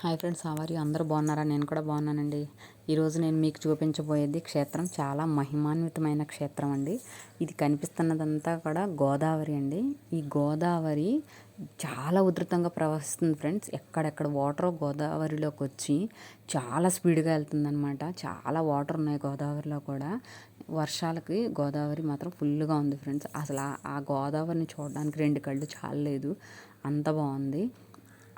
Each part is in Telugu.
హాయ్ ఫ్రెండ్స్ ఆవారి అందరూ బాగున్నారా? నేను కూడా బాగున్నానండి. ఈరోజు నేను మీకు చూపించబోయేది క్షేత్రం చాలా మహిమాన్వితమైన క్షేత్రం అండి. ఇది కనిపిస్తున్నదంతా కూడా గోదావరి అండి. ఈ గోదావరి చాలా ఉధృతంగా ప్రవహిస్తుంది ఫ్రెండ్స్. ఎక్కడెక్కడ వాటర్ గోదావరిలోకి వచ్చి చాలా స్పీడ్గా వెళ్తుందనమాట చాలా వాటర్ ఉన్నాయి గోదావరిలో కూడా. వర్షాలకి గోదావరి మాత్రం ఫుల్గా ఉంది ఫ్రెండ్స్. అసలు ఆ గోదావరిని చూడడానికి రెండు కళ్ళు చాలలేదు. అంత బాగుంది.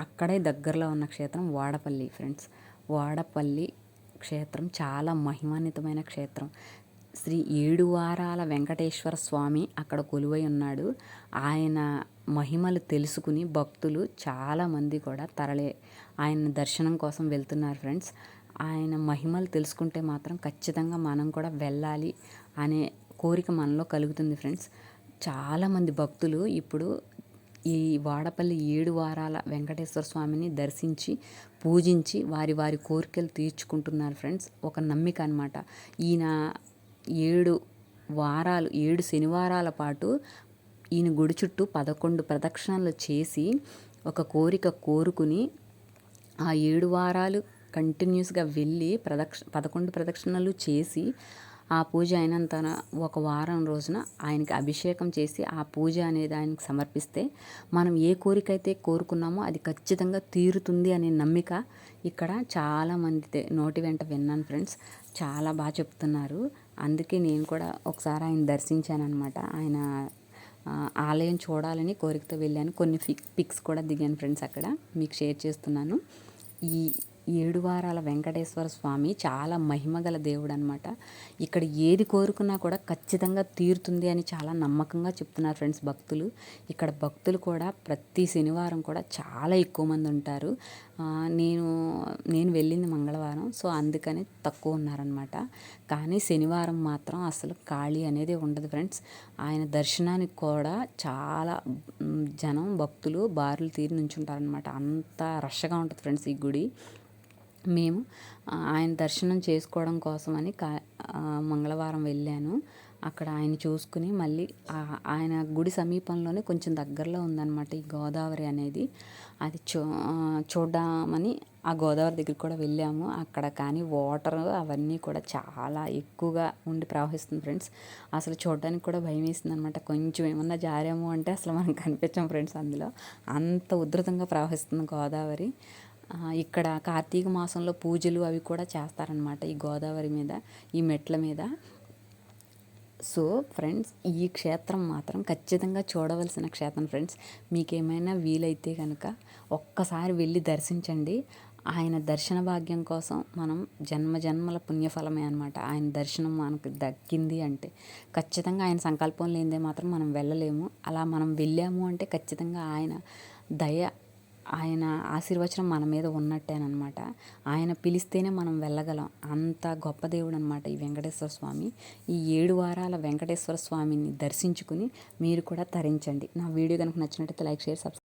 అక్కడే దగ్గరలో ఉన్న క్షేత్రం వాడపల్లి ఫ్రెండ్స్ వాడపల్లి క్షేత్రం చాలా మహిమాన్వితమైన క్షేత్రం. శ్రీ ఏడు వారాల వెంకటేశ్వర స్వామి అక్కడ కొలువై ఉన్నాడు. ఆయన మహిమలు తెలుసుకుని భక్తులు చాలామంది కూడా తరలే ఆయన దర్శనం కోసం వెళ్తున్నారు ఫ్రెండ్స్ ఆయన మహిమలు తెలుసుకుంటే మాత్రం ఖచ్చితంగా మనం కూడా వెళ్ళాలి అనే కోరిక మనలో కలుగుతుంది ఫ్రెండ్స్ చాలామంది భక్తులు ఇప్పుడు ఈ వాడపల్లి ఏడు వారాల వెంకటేశ్వర స్వామిని దర్శించి పూజించి వారి వారి కోరికలు తీర్చుకుంటున్నారు ఫ్రెండ్స్. ఒక నమ్మిక అనమాట ఈయన ఏడు వారాలు ఏడు శనివారాల పాటు ఈయన గుడి చుట్టూ పదకొండు ప్రదక్షిణలు చేసి ఒక కోరిక కోరుకుని ఆ ఏడు వారాలు కంటిన్యూస్గా వెళ్ళి ప్రదక్ష పదకొండు ప్రదక్షిణలు చేసి ఆ పూజ అయినంత ఒక వారం రోజున ఆయనకి అభిషేకం చేసి ఆ పూజ అనేది ఆయనకి సమర్పిస్తే మనం ఏ కోరిక అయితే కోరుకున్నామో అది ఖచ్చితంగా తీరుతుంది అనే నమ్మిక ఇక్కడ చాలామంది నోటి వెంట విన్నాను ఫ్రెండ్స్. చాలా బాగా చెప్తున్నారు. అందుకే నేను కూడా ఒకసారి ఆయన దర్శించాను అనమాట ఆయన ఆలయం చూడాలని కోరికతో వెళ్ళాను. కొన్ని పిక్స్ కూడా దిగాను ఫ్రెండ్స్ అక్కడ. మీకు షేర్ చేస్తున్నాను. ఈ ఏడు వారాల వెంకటేశ్వర స్వామి చాలా మహిమగల దేవుడు అనమాట ఇక్కడ ఏది కోరుకున్నా కూడా ఖచ్చితంగా తీరుతుంది అని చాలా నమ్మకంగా చెప్తున్నారు ఫ్రెండ్స్ భక్తులు. ఇక్కడ భక్తులు కూడా ప్రతి శనివారం కూడా చాలా ఎక్కువ మంది ఉంటారు. నేను నేను వెళ్ళింది మంగళవారం. సో అందుకని తక్కువ ఉన్నారనమాట కానీ శనివారం మాత్రం అసలు ఖాళీ అనేది ఉండదు ఫ్రెండ్స్. ఆయన దర్శనానికి కూడా చాలా జనం భక్తులు బారులు తీరి నుంచుంటారనమాట అంత రష్గా ఉంటుంది ఫ్రెండ్స్ ఈ గుడి. మేము ఆయన దర్శనం చేసుకోవడం కోసమని కా మంగళవారం వెళ్ళాను. అక్కడ ఆయన చూసుకుని మళ్ళీ ఆయన గుడి సమీపంలోనే కొంచెం దగ్గరలో ఉందన్నమాట ఈ గోదావరి అనేది. అది చూ చూడమని ఆ గోదావరి దగ్గరికి కూడా వెళ్ళాము. అక్కడ కానీ వాటర్ అవన్నీ కూడా చాలా ఎక్కువగా ఉండి ప్రవహిస్తుంది ఫ్రెండ్స్. అసలు చూడడానికి కూడా భయం వేసింది అనమాట కొంచెం ఏమన్నా జారాము అంటే అసలు మనం కనిపించాం ఫ్రెండ్స్ అందులో. అంత ఉధృతంగా ప్రవహిస్తుంది గోదావరి. ఇక్కడ కార్తీక మాసంలో పూజలు అవి కూడా చేస్తారనమాట ఈ గోదావరి మీద ఈ మెట్ల మీద. సో ఫ్రెండ్స్ ఈ క్షేత్రం మాత్రం ఖచ్చితంగా చూడవలసిన క్షేత్రం ఫ్రెండ్స్. మీకు ఏమైనా వీలైతే కనుక ఒక్కసారి వెళ్ళి దర్శించండి. ఆయన దర్శన భాగ్యం కోసం మనం జన్మ జన్మల పుణ్యఫలమే అనమాట ఆయన దర్శనం మనకు దక్కింది అంటే ఖచ్చితంగా ఆయన సంకల్పం లేనిదే మాత్రం మనం వెళ్ళలేము. అలా మనం వెళ్ళాము అంటే ఖచ్చితంగా ఆయన దయ ఆయన ఆశీర్వచనం మన మీద ఉన్నట్టేనమాట ఆయన పిలిస్తేనే మనం వెళ్ళగలం. అంత గొప్ప దేవుడు అనమాట ఈ వెంకటేశ్వర స్వామి. ఈ ఏడు వారాల వెంకటేశ్వర స్వామిని దర్శించుకుని మీరు కూడా తరించండి. నా వీడియో కనుక నచ్చినట్టయితే లైక్ షేర్ సబ్స్క్రైబ్